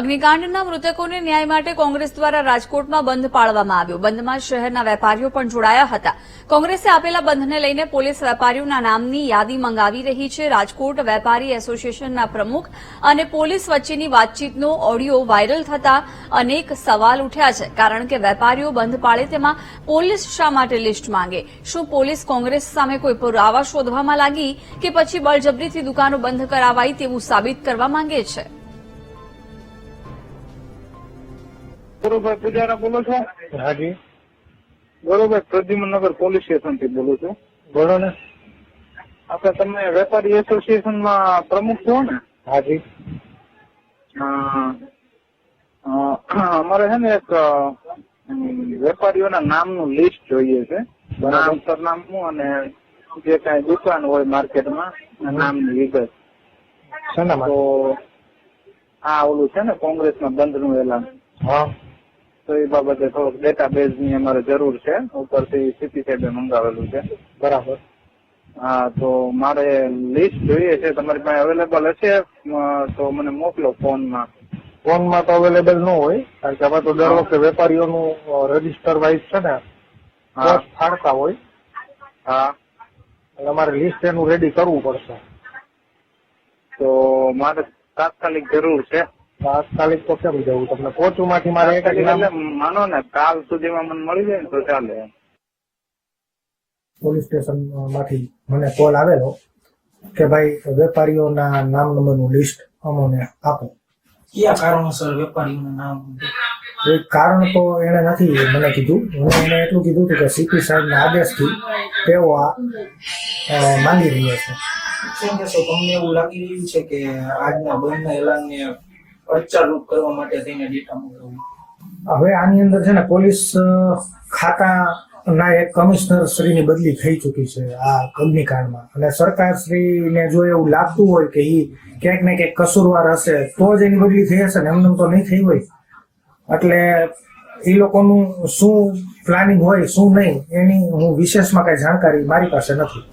અગ્નિકાંડના મૃતકોને ન્યાય માટે કોંગ્રેસ દ્વારા રાજકોટમાં બંધ પાળવામાં આવ્યો. બંધમાં શહેરના વેપારીઓ પણ જોડાયા હતા. કોંગ્રેસે આપેલા બંધને લઈને પોલીસ વેપારીઓના નામની યાદી મંગાવી રહી છે. રાજકોટ વેપારી એસોસિએશનના પ્રમુખ અને પોલીસ વચ્ચેની વાતચીતનો ઓડિયો વાયરલ થતા અનેક સવાલ ઉઠ્યા છે. કારણ કે વેપારીઓ બંધ પાળે તેમાં પોલીસ શા માટે લિસ્ટ માંગે? શું પોલીસ કોંગ્રેસ સામે કોઈ પુરાવા શોધવામાં લાગી કે પછી બળજબરીથી દુકાનો બંધ કરાવાઈ તેવું સાબિત કરવા માંગે છે? ગૌરવભાઈ પૂજારા બોલો છો? હાજી. ગુરુભાઈ પ્રદ્યુમનગર પોલીસ સ્ટેશનથી બોલું છું. બોલો ને. આપણે તમે વેપારી એસોસિએશનમાં પ્રમુખ છો ને? હાજી. અમારે છે ને એક વેપારીઓના નામનું લિસ્ટ જોઈએ છે. નામ સરનામું અને જે કઈ દુકાન હોય માર્કેટમાં નામની વિગત. તો આ ઓલું છે ને કોંગ્રેસના બંધનું એલાન. હા. તો એ બાબતે થોડોક ડેટાબેઝની અમારે જરૂર છે. ઉપરથી સીપી સાહેબે મંગાવેલું છે. બરાબર. હા તો મારે લિસ્ટ જોઈએ છે. તમારી પાસે અવેલેબલ હશે? તો મને મોકલો ફોનમાં. ફોનમાં તો અવેલેબલ ન હોય કારણ કે અમે તો દર વખતે વેપારીઓનું રજિસ્ટર વાઇઝ છે ને ફાળતા હોય. હા. એટલે અમારે લિસ્ટ એનું રેડી કરવું પડશે. તો મારે તાત્કાલિક જરૂર છે. તાત્કાલિક તો કેમ જવું? તમને પોચું માંથી મારે એક જ એટલે માનો ને કાલ સુધીમાં મને મળી જાય ને તો ચાલે. પોલીસ સ્ટેશનમાંથી મને કોલ આવેલો કે ભાઈ વેપારીઓના નામ નંબરનું લિસ્ટ અમને આપો. કયા કારણોસર વેપારીઓનું નામ? એ કારણ તો એને નથી મને કીધું. મને એને એટલું કીધું હતું કે સીપી સાહેબના આદેશથી તેઓ આ માંગી રહ્યા છે. શું કહેશો તમને એવું લાગી રહ્યું છે કે આજના બંધના એલાનને અડચાલરૂપ કરવા માટે થઈને ડેટા મંગાવવું હવે આની અંદર છે ને પોલીસ ખાતા ના એક કમિશનર શ્રીની બદલી થઈ ચૂકી છે આ અગ્નિકાંડમાં અને સરકાર શ્રીને જો એવું લાગતું હોય કે ઈ ક્યાંક ને ક્યાંક કસૂરવાર હશે, તો જ એની બદલી થઈ હશે ને? એમને તો નહીં થઈ હોય. એટલે એ લોકોનું શું પ્લાનિંગ હોય, શું નહીં, એની હું વિશેષમાં કઈ જાણકારી મારી પાસે નથી.